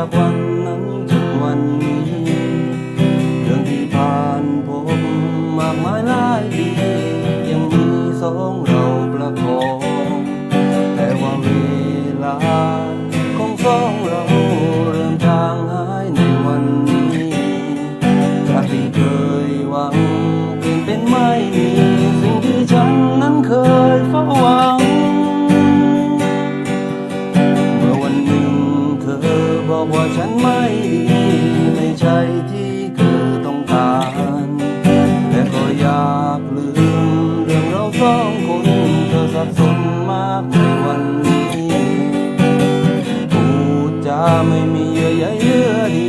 up one สองคนเธอสับสนมากในวันนี้พูดจาไม่มีเยื่อใยเยื่อดี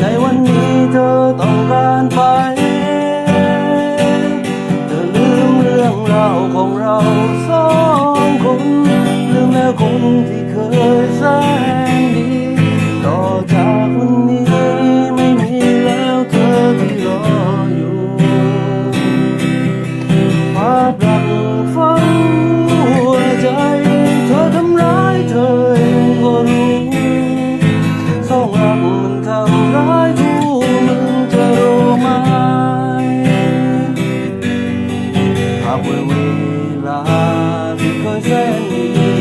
ในวันนี้เธอต้องการไป เธอลืมเรื่องราวของเราสองคน ลืมแล้วคนที่เคยแสนดี ပွေဝေလာဒီကိုစဲနေ